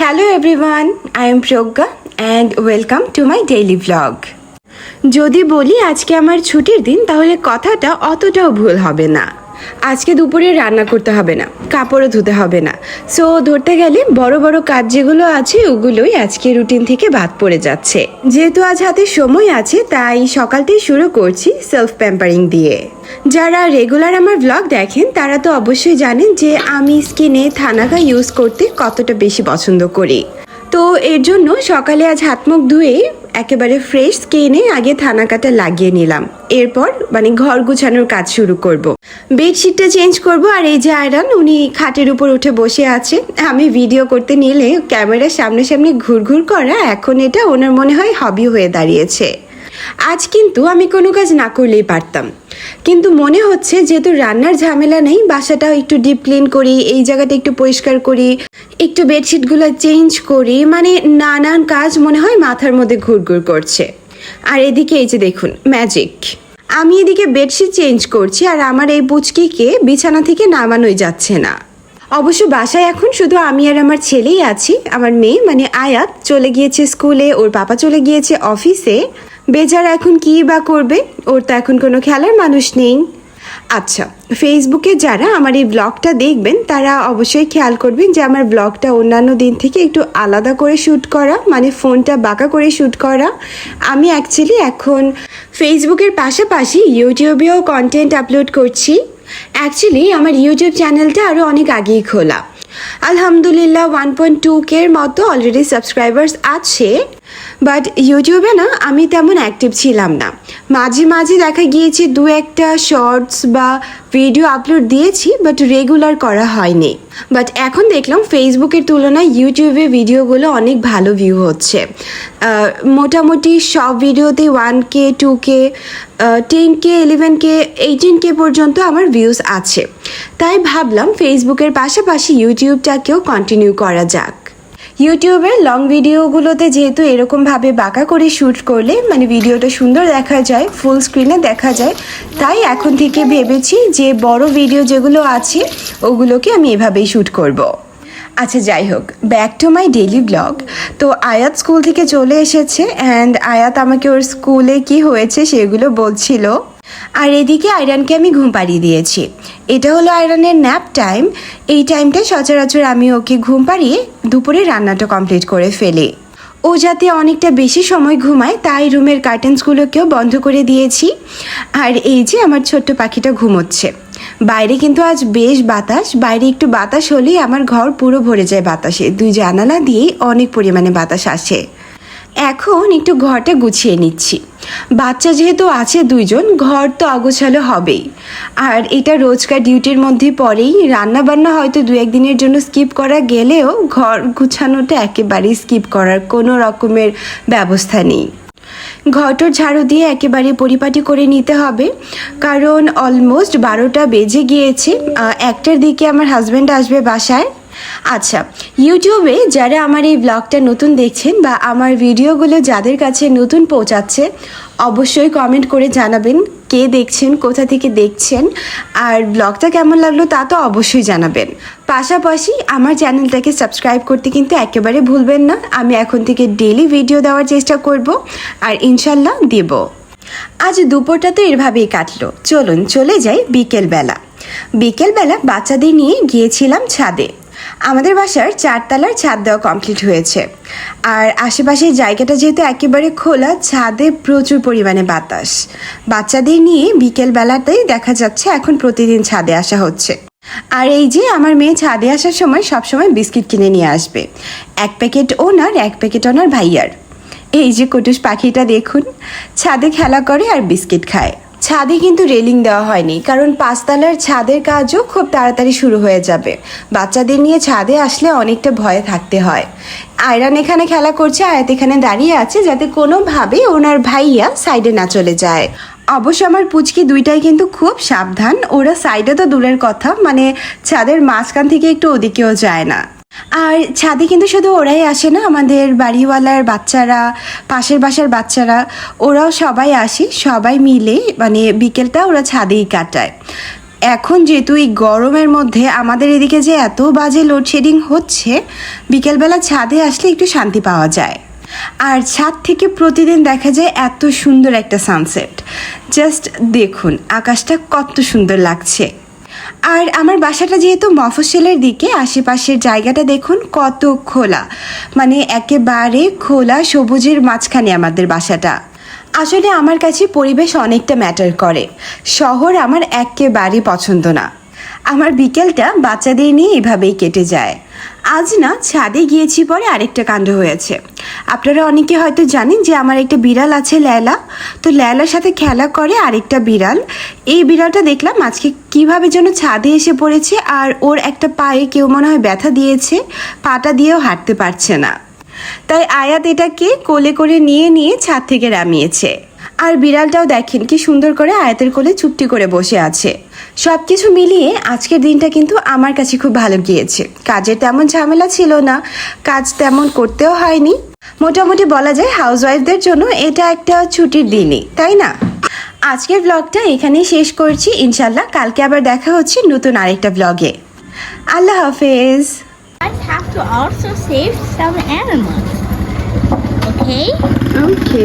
Hello everyone I am Pragya and welcome to my daily blog যদি বলি আজকে আমার ছুটির দিন, তাহলে কথাটা অতটাও ভুল হবে না। আজকে দুপুরে রান্না করতে হবে না, কাপড়ও ধুতে হবে না। সো ধরতে গেলে বড় বড় কাজ যেগুলো আছে, ওগুলোই আজকে রুটিন থেকে বাদ পড়ে যাচ্ছে। যেহেতু আজ হাতে সময় আছে, তাই সকালতেই শুরু করছি সেলফ প্যাম্পারিং দিয়ে। যারা রেগুলার আমার ব্লগ দেখেন, তারা তো অবশ্যই জানেন যে আমি স্কিনে থানাকা ইউজ করতে কতটা বেশি পছন্দ করি। তো এর জন্য সকালে আজ হাত মুখ ধুয়ে একেবারে ফ্রেশ স্কিনে আগে থানা কাটা লাগিয়ে নিলাম। এরপর মানে ঘর গুছানোর কাজ শুরু করব। বেডশিটটা চেঞ্জ করব আর এই যে আয়রান, উনি খাটের উপর উঠে বসে আছে। আমি ভিডিও করতে নিলে ক্যামেরার সামনে সামনে ঘুরঘুর করা এখন এটা ওনার মনে হয় হবি হয়ে দাঁড়িয়েছে। আজ কিন্তু আমি কোনো কাজ না করলেই পারতাম। কিন্তু মনে হচ্ছে যেহেতু রান্নার ঝামেলা নেই, বাসাটাও একটু ডিপ ক্লিন করি, এই জায়গাটা একটু পরিষ্কার করি, একটু বেডশিটগুলো চেঞ্জ করি মানে নানান কাজ মনে হয় মাথার মধ্যে ঘুরঘুর করছে। আর এদিকে এই যে দেখুন ম্যাজিক আমি এদিকে বেডশিট চেঞ্জ করছি আর আমার এই পুচকিকে বিছানা থেকে নামানোই যাচ্ছে না। অবশ্য বাসায় এখন শুধু আমি আর আমার ছেলেই আছি, আমার মেয়ে মানে আয়াত চলে গিয়েছে স্কুলে, ওর পাপা চলে গিয়েছে অফিসে। বেচারা এখন কী বা করবে? ওর তো এখন কোনো খেলার মানুষ নেই। আচ্ছা ফেসবুকে যারা আমার এই ব্লগটা দেখবেন, তারা অবশ্যই খেয়াল করবেন যে আমার ব্লগটা অন্যান্য দিন থেকে একটু আলাদা করে শ্যুট করা মানে ফোনটা বাঁকা করে শ্যুট করা। আমি অ্যাকচুয়ালি এখন ফেসবুকের পাশাপাশি ইউটিউবেও কন্টেন্ট আপলোড করছি। অ্যাকচুয়ালি আমার ইউটিউব চ্যানেলটা আরও অনেক আগেই খোলা। আলহামদুলিল্লাহ ওয়ান পয়েন্ট টু কের মতো অলরেডি সাবস্ক্রাইবার্স আছে। বাট ইউটিউবে না, আমি তেমন অ্যাক্টিভ ছিলাম না। মাঝে মাঝে দেখা গিয়েছে দু একটা শর্টস বা ভিডিও আপলোড দিয়েছি বাট রেগুলার করা হয়নি। বাট এখন দেখলাম ফেসবুকের তুলনায় ইউটিউবে ভিডিওগুলো অনেক ভালো ভিউ হচ্ছে। মোটামুটি সব ভিডিওতে one K two K ten K eleven K eighteen K পর্যন্ত আমার ভিউজ আছে। তাই ভাবলাম ফেসবুকের পাশাপাশি ইউটিউবটাকেও কন্টিনিউ করা যাক। ইউটিউবের লং ভিডিওগুলোতে যেহেতু এরকমভাবে বাঁকা করে শ্যুট করলে মানে ভিডিওটা সুন্দর দেখা যায় ফুল স্ক্রিনে দেখা যায়, তাই এখন থেকে ভেবেছি যে বড় ভিডিও যেগুলো আছে, ওগুলোকে আমি এভাবেই শ্যুট করব। আচ্ছা যাই হোক back to my daily blog তো আয়াত স্কুল থেকে চলে এসেছে অ্যান্ড আয়াত আমাকে ওর স্কুলে কি হয়েছে সেগুলো বলছিল। আর এদিকে আয়রানকে আমি ঘুম পাড়িয়ে দিয়েছি। এটা হলো আয়রানের ন্যাপ টাইম এই টাইমটা সচরাচর আমি ওকে ঘুম পাড়িয়ে দুপুরে রান্নাটা কমপ্লিট করে ফেলি। ও যাতে অনেকটা বেশি সময় ঘুমায়, তাই রুমের কার্টেন্সগুলোকেও বন্ধ করে দিয়েছি। আর এই যে আমার ছোট্ট পাখিটা ঘুমোচ্ছে। বাইরে কিন্তু আজ বেশ বাতাস। বাইরে একটু বাতাস হলেই আমার ঘর পুরো ভরে যায় বাতাসে। দুই জানালা দিয়েই অনেক পরিমাণে বাতাস আসে। এখন একটু ঘরটা গুছিয়ে নিচ্ছি। বাচ্চা যেহেতু আছে দুইজন, ঘর তো অগোছালো হবেই। আর এটা রোজকার ডিউটির মধ্যে পড়েই রান্না বান্না হয়তো দু একদিনের জন্য স্কিপ করা গেলেও ঘর গুছানোটা একেবারেই স্কিপ করার কোনো রকমের ব্যবস্থা নেই। ঘরটোর ঝাড়ু দিয়ে একেবারে পরিপাটি করে নিতে হবে। কারণ অলমোস্ট বারোটা বেজে গিয়েছে। একটার দিকে আমার হাজব্যান্ড আসবে বাসায়। আচ্ছা ইউটিউবে যারা আমার এই ব্লগটা নতুন দেখছেন বা আমার ভিডিওগুলো যাদের কাছে নতুন পৌঁছাচ্ছে, অবশ্যই কমেন্ট করে জানাবেন কে দেখছেন, কোথা থেকে দেখছেন, আর ব্লগটা কেমন লাগল তা তো অবশ্যই জানাবেন। পাশাপাশি আমার চ্যানেলটাকে সাবস্ক্রাইব করতে কিন্তু একেবারে ভুলবেন না, আমি এখন থেকে ডেলি ভিডিও দেওয়ার চেষ্টা করব আর ইনশাল্লাহ দেব। আজ দুপুরটা তো এভাবেই কাটলো, চলুন চলে যাই বিকেলবেলা। বিকেলবেলা বাচ্চাদের নিয়ে গিয়েছিলাম ছাদে। আমাদের বাসার চারতলার ছাদ দেওয়া কমপ্লিট হয়েছে। আর আশেপাশের জায়গাটা যেহেতু একেবারে খোলা, ছাদে প্রচুর পরিমাণে বাতাস। বাচ্চাদের নিয়ে বিকেলবেলাতেই দেখা যাচ্ছে এখন প্রতিদিন ছাদে আসা হচ্ছে। আর এই যে আমার মেয়ে ছাদে আসার সময় সবসময় বিস্কিট কিনে নিয়ে আসবে। এক প্যাকেট ওনার, এক প্যাকেট ওনার ভাইয়ার। এই যে কটুস পাখিটা দেখুন, ছাদে খেলা করে আর বিস্কিট খায়। ছাদে কিন্তু রেলিং দেওয়া হয়নি, কারণ পাঁচতলার ছাদের কাজও খুব তাড়াতাড়ি শুরু হয়ে যাবে। বাচ্চাদের নিয়ে ছাদে আসলে অনেকটা ভয়ে থাকতে হয়। আয়রান এখানে খেলা করছে, আয়াত এখানে দাঁড়িয়ে আছে যাতে কোনোভাবে ওনার ভাইয়া সাইডে না চলে যায়। অবশ্য আমার পুচকি দুইটাই কিন্তু খুব সাবধান, ওরা সাইডে তো দূরের কথা মানে ছাদের মাঝখান থেকে একটু ওদিকেও যায় না। আর ছাদে কিন্তু শুধু ওরাই আসে না, আমাদের বাড়িওয়ালার বাচ্চারা, পাশের বাসার বাচ্চারা, ওরাও সবাই আসে, সবাই মিলে মানে বিকেলটা ওরা ছাদেই কাটায়। এখন যেহেতু এই গরমের মধ্যে আমাদের এদিকে যে এত বাজে লোডশেডিং হচ্ছে, বিকেলবেলা ছাদে আসলে একটু শান্তি পাওয়া যায়। আর ছাদ থেকে প্রতিদিন দেখা যায় এত সুন্দর একটা সানসেট জাস্ট দেখুন, আকাশটা কত সুন্দর লাগছে। আর আমার বাসাটা যেহেতু মফস্বলের দিকে, আশেপাশের জায়গাটা দেখুন কত খোলা। মানে একেবারে খোলা সবুজের মাঝখানে আমাদের বাসাটা। আসলে আমার কাছে পরিবেশ অনেকটা ম্যাটার করে। শহর আমার একেবারে পছন্দ না। আমার বিকেলটা বাচ্চাদের নিয়ে এভাবেই কেটে যায়। আজ না ছাদে গিয়েছি পরে আরেকটা কাণ্ড হয়েছে। আপনারা অনেকে হয়তো জানেন যে আমার একটা বিড়াল আছে ল্যালা। তো ল্যালার সাথে খেলা করে আরেকটা বিড়াল। এই বিড়ালটা দেখলাম আজকে কীভাবে যেন ছাদে এসে পড়েছে আর ওর একটা পায়ে কেউ মনে হয় ব্যথা দিয়েছে, পাটা দিয়েও হাঁটতে পারছে না। তাই আয়াত এটাকে কোলে করে নিয়ে নিয়ে ছাদ থেকে নামিয়েছে। আর বিড়ালটাও দেখেন কি সুন্দর করে আয়াতের কোলে চুপটি করে বসে আছে। সব কিছু মিলিয়ে আজকের দিনটা কিন্তু আমার কাছে খুব ভালো গিয়েছে। কাজের তেমন ঝামেলা ছিল না কাজ তেমন করতেও হয়নি। মোটামুটি বলা যায় হাউসওয়াইফদের জন্য এটা একটা ছুটির দিনই তাই না? আজকের ব্লগটা এখানেই শেষ করছি। ইনশাল্লাহ কালকে আবার দেখা হচ্ছে নতুন আরেকটা ব্লগে। আল্লাহ হাফেজ। Guys have to also save some animals. Okay? Okay